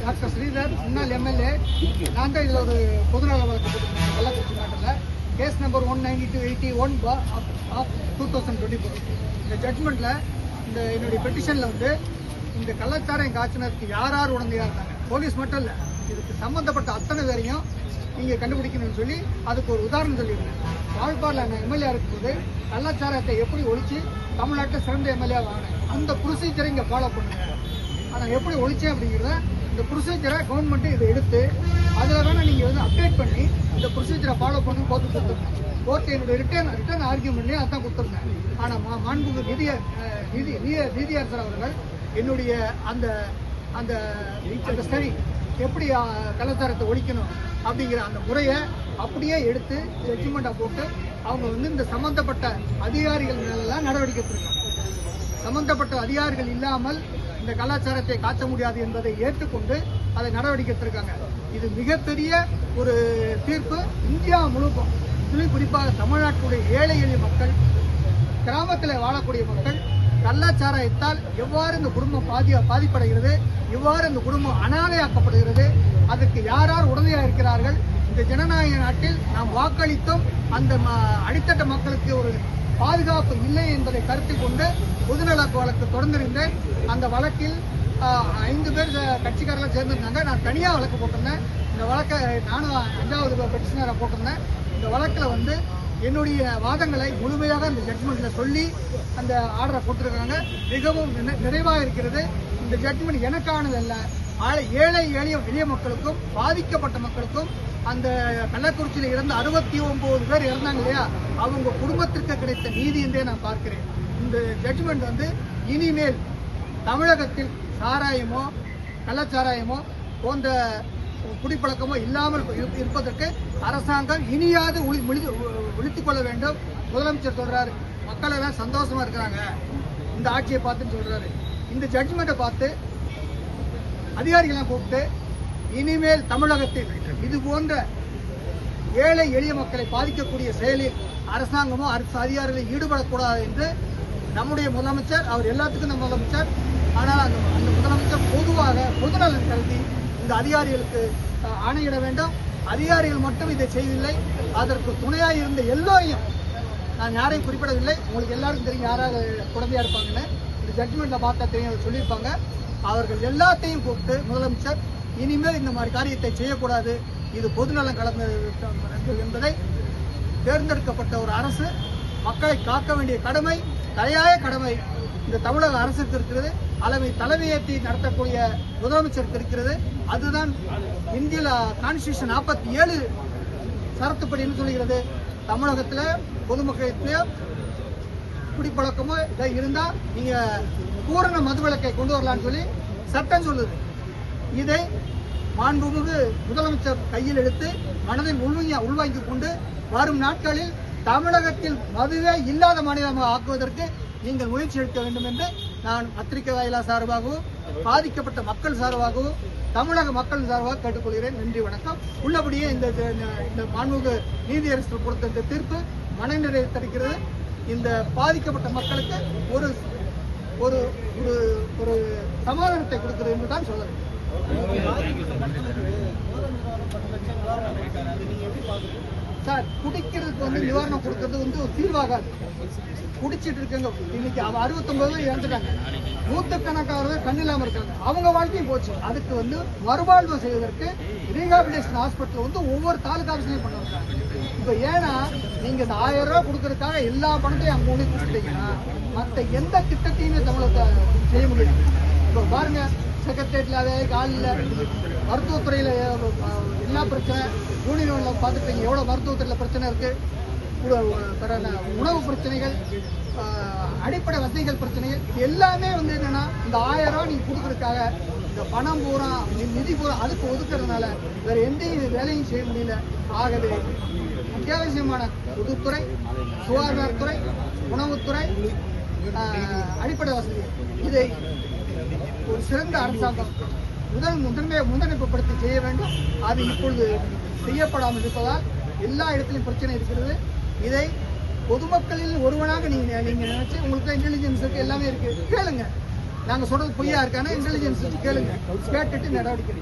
Doctor Sridhar முன்னாள் MLA நான் தான் இதில் ஒரு பொதுநல வழக்கு போட்டுருக்கேன் கள்ளக்குறிச்சி நாட்டில் case number one ninety two eighty one of two thousand twenty four இந்த ஜட்மெண்ட்டில் இந்த என்னுடைய பெட்டிஷனில் வந்து இந்த கள்ளச்சாராயம் காய்ச்சினருக்கு யார் யார் உடந்தையாக இருந்தாங்க போலீஸ் மட்டும் இல்லை இதுக்கு சம்மந்தப்பட்ட அத்தனை பேரையும் நீங்கள் கண்டுபிடிக்கணும்னு சொல்லி அதுக்கு ஒரு உதாரணம் சொல்லியிருந்தேன். வாழ்பாடில் நான் எம்எல்ஏ இருக்கும்போது கலாச்சாரத்தை எப்படி ஒழிச்சு தமிழ்நாட்டில் சிறந்த எம்எல்ஏ வாங்கினேன். அந்த ப்ரொசீஜரை இங்கே ஃபாலோ பண்ணுங்க. ஆனால் எப்படி ஒழிச்சேன் அப்படிங்கிறத இந்த ப்ரொசீஜரை கவர்மெண்ட்டு இதை எடுத்து அதில் வேணால் நீங்கள் வந்து அப்டேட் பண்ணி இந்த ப்ரொசீஜரை ஃபாலோ பண்ணி கோர்ட்டு கொடுத்துருந்தேன் கோர்ட்டு என்னுடைய ரிட்டர்ன் ரிட்டர்ன் ஆர்கியூமெண்ட்லேயே அதான் கொடுத்துருந்தேன். ஆனால் மா மாண்புமிகு நிதி நிதி நீ- நீதியரசர் அவர்கள் என்னுடைய அந்த அந்த சரி எப்படி கலாச்சாரத்தை ஒழிக்கணும்? அப்படிங்கிற அந்த முறையை அப்படியே எடுத்து ஜட்ஜ்மெண்ட்டாக போட்டு அவங்க வந்து இந்த சம்மந்தப்பட்ட அதிகாரிகள் மேலெல்லாம் நடவடிக்கை எடுத்திருக்காங்க. சம்மந்தப்பட்ட அதிகாரிகள் இல்லாமல் இந்த கலாச்சாரத்தை காட்ட முடியாது என்பதை ஏற்றுக்கொண்டு அதை நடவடிக்கை எடுத்திருக்காங்க. இது மிகப்பெரிய ஒரு தீர்ப்பு. இந்தியா முழுக்கும் இதுலேயும் குறிப்பாக தமிழ்நாட்டுடைய ஏழை எளிய மக்கள் கிராமத்தில் வாழக்கூடிய மக்கள் கள்ளச்சாராயத்தால் எவ்வாறு இந்த குடும்பம் பாதி பாதிப்படைகிறது எவ்வாறு இந்த குடும்பம் அனாதையாக்கப்படுகிறது அதற்கு யார் யார் உடனடியாக இருக்கிறார்கள்? இந்த ஜனநாயக நாட்டில் நாம் வாக்களித்தும். அந்த ம- அடித்தட்ட மக்களுக்கு ஒரு பாதுகாப்பு இல்லை என்பதை கருத்தில் கொண்டு பொதுநல வழக்கு தொடர்ந்திருந்தேன். அந்த வழக்கில் ஐந்து பேர் ச- கட்சிக்காரர்கள் சேர்ந்திருந்தாங்க. நான் தனியாக வழக்கு போட்டிருந்தேன். இந்த வழக்கை நானும் அஞ்சாவது பெட்டிஷனராக போட்டிருந்தேன். இந்த வழக்கில் வந்து என்னுடைய வாதங்களை முழுமையாக அந்த ஜட்மெண்ட்டில் சொல்லி அந்த ஆர்டரை கொடுத்துருக்காங்க மிகவும் நிறை- நிறைவாக இருக்கிறது. இந்த ஜட்மெண்ட் எனக்கானதல்ல. ஏழை எளிய எளிய மக்களுக்கும் பாதிக்கப்பட்ட மக்களுக்கும் அந்த கள்ளக்குறிச்சியில் இருந்த அறுபத்தி ஒன்பது பேர் இறந்தாங்க இல்லையா? அவங்க குடும்பத்திற்கு கிடைத்த நீதி என்றே நான் பார்க்கிறேன். இந்த ஜட்மெண்ட் வந்து இனிமேல் தமிழகத்தில் சாராயமோ கள்ளச்சாராயமோ போன்ற குடிப்பழக்கமோ இல்லாமல் இருப்பதற்கு அரசாங்கம் இனியாவது ஒழித்துக் கொள்ள வேண்டும். முதலமைச்சர் சொல்றாரு மக்கள் எல்லாம் சந்தோஷமா இருக்கிறாங்க. இந்த ஆட்சியை பார்த்துன்னு சொல்றாரு. இந்த ஜட்ஜ்மெண்ட்டை பார்த்து அதிகாரிகளாம் கூப்பிட்டு இனிமேல் தமிழகத்தில் இது போன்ற ஏழை எளிய மக்களை பாதிக்கக்கூடிய செயலில் அரசாங்கமோ அரசு அதிகாரிகளும் ஈடுபடக்கூடாது என்று நம்முடைய முதலமைச்சர் அவர் எல்லாத்துக்கும் நம்ம முதலமைச்சர். ஆனால் அந்த அந்த முதலமைச்சர் பொதுவாக பொதுநலன் கருதி இந்த அதிகாரிகளுக்கு ஆணையிட வேண்டும். அதிகாரிகள் மட்டும் இதை செய்யவில்லை அதற்கு துணையாக இருந்த எல்லோரையும் நான் யாரையும் குறிப்பிடவில்லை. உங்களுக்கு எல்லாருக்கும் தெரியும் யாராவது குழந்தையாக இருப்பாங்கன்னு. இந்த ஜட்மெண்ட்டில் பார்த்தா தெரியும் அதை சொல்லியிருப்பாங்க. அவர்கள் எல்லாத்தையும் கூப்பிட்டு முதலமைச்சர் இனிமேல் இந்த மாதிரி காரியத்தை செய்யக்கூடாது. இது பொதுநலம் கலந்து என்பதை தேர்ந்தெடுக்கப்பட்ட ஒரு அரசு. மக்களை காக்க வேண்டிய கடமை தலையாய கடமை இந்த தமிழக அரசுக்கு இருக்கிறது. அளவை தலைமையேற்றி நடத்தக்கூடிய முதலமைச்சருக்கு இருக்கிறது. அதுதான் இந்தியில் கான்ஸ்டியூஷன் நாற்பத்தி ஏழு சரத்துப்படின்னு சொல்கிறது? தமிழகத்தில் பொதுமக்களிடத்துல குடிப்பழக்கமோ இதை இருந்தால் நீங்கள் பூரண மதுவிலக்கை கொண்டு வரலான்னு சொல்லி சட்டம் சொல்லுது. இதை மாண்புமிகு முதலமைச்சர் கையில் எடுத்து மனதில் உள்வாங்கி உள்வாங்கிக் கொண்டு வரும் நாட்களில் தமிழகத்தில் மதுவே இல்லாத மாநிலமாக ஆக்குவதற்கு நீங்கள் முயற்சி எடுக்க வேண்டும் என்று நான் பத்திரிகை வாயிலா சார்பாகவும் பாதிக்கப்பட்ட மக்கள் சார்பாகவும் தமிழக மக்கள் சார்பாக கேட்டுக்கொள்கிறேன். நன்றி வணக்கம். உள்ளபடியே இந்த இந்த- மாண்புமிகு நீதியரசு கொடுத்த இந்த தீர்ப்பு மனநிறைவு தடுக்கிறது இந்த பாதிக்கப்பட்ட மக்களுக்கு ஒரு ஒரு ஒரு ஒரு சமாதானத்தை கொடுக்கிறது என்று தான் சொல்ல வேண்டும் சார் குடிக்கிறதுக்கு வந்து நிவாரணம் கொடுக்கறது வந்து ஒரு தீர்வாகாது. குடிச்சிட்டு இருக்கங்க இன்னைக்கு அவன் அறுபத்தொன்பது இறந்துட்டாங்க. நூற்றுக்கணக்கானவர் கண் இல்லாமல் இருக்காங்க. அவங்க வாழ்க்கையும் போச்சு. அதுக்கு வந்து மறுவாழ்வு செய்வதற்கு ரீஹாபிலிட்டேஷன் ஹாஸ்பிட்டல் வந்து ஒவ்வொரு தாலுகா ஆஃபீஸ்லையும் பண்ணுவாங்க இப்போ ஏன்னா நீங்க இந்த ஆயிரம் ரூபா கொடுக்கறதுக்காக எல்லா பணத்தையும் அங்கே ஒன்று கொடுத்துட்டீங்கன்னா மற்ற எந்த திட்டத்தையுமே தமிழக செய்ய முடியாது. இப்போ பாருங்க செக்ரட்டரியேட்ல அதே காலில் மருத்துவத்துறையில் என்ன பிரச்சனை யூனியன்ல பார்த்துட்டீங்க எவ்வளோ மருத்துவத்துறையில் பிரச்சனை இருக்குது உணவு உணவு பிரச்சனைகள் அடிப்படை வசதிகள் பிரச்சனைகள் எல்லாமே வந்து என்னென்னா இந்த ஆயிரம் ரூபாய் கொடுக்குறதுக்காக இந்த பணம் பூரா நிதி பூரா அதுக்கு ஒதுக்குறதுனால வேறு எந்த வேலையும் செய்ய முடியல. ஆகவே அத்தியாவசியமான பொதுத்துறை சுகாதாரத்துறை உணவுத்துறை அடிப்படை வசதி. இதை ஒரு சிறந்த அரசாங்கம். முதல் முதன்மை முன்னெடுப்புப்படுத்தி செய்ய வேண்டும். அது இப்பொழுது செய்யப்படாமல் இருப்பதால் எல்லா இடத்திலும் பிரச்சனை இருக்கிறது. இதை பொதுமக்களில் ஒருவனாக நீங்க நீங்க நினைச்சு உங்களுக்கு இன்டெலிஜென்ஸ் இருக்கு எல்லாமே இருக்கு. கேளுங்க. நாங்க சொல்றது பொய்யா இருக்கானா? இன்டெலிஜென்ஸ் கேளுங்க. கேட்டுட்டு நடவடிக்கை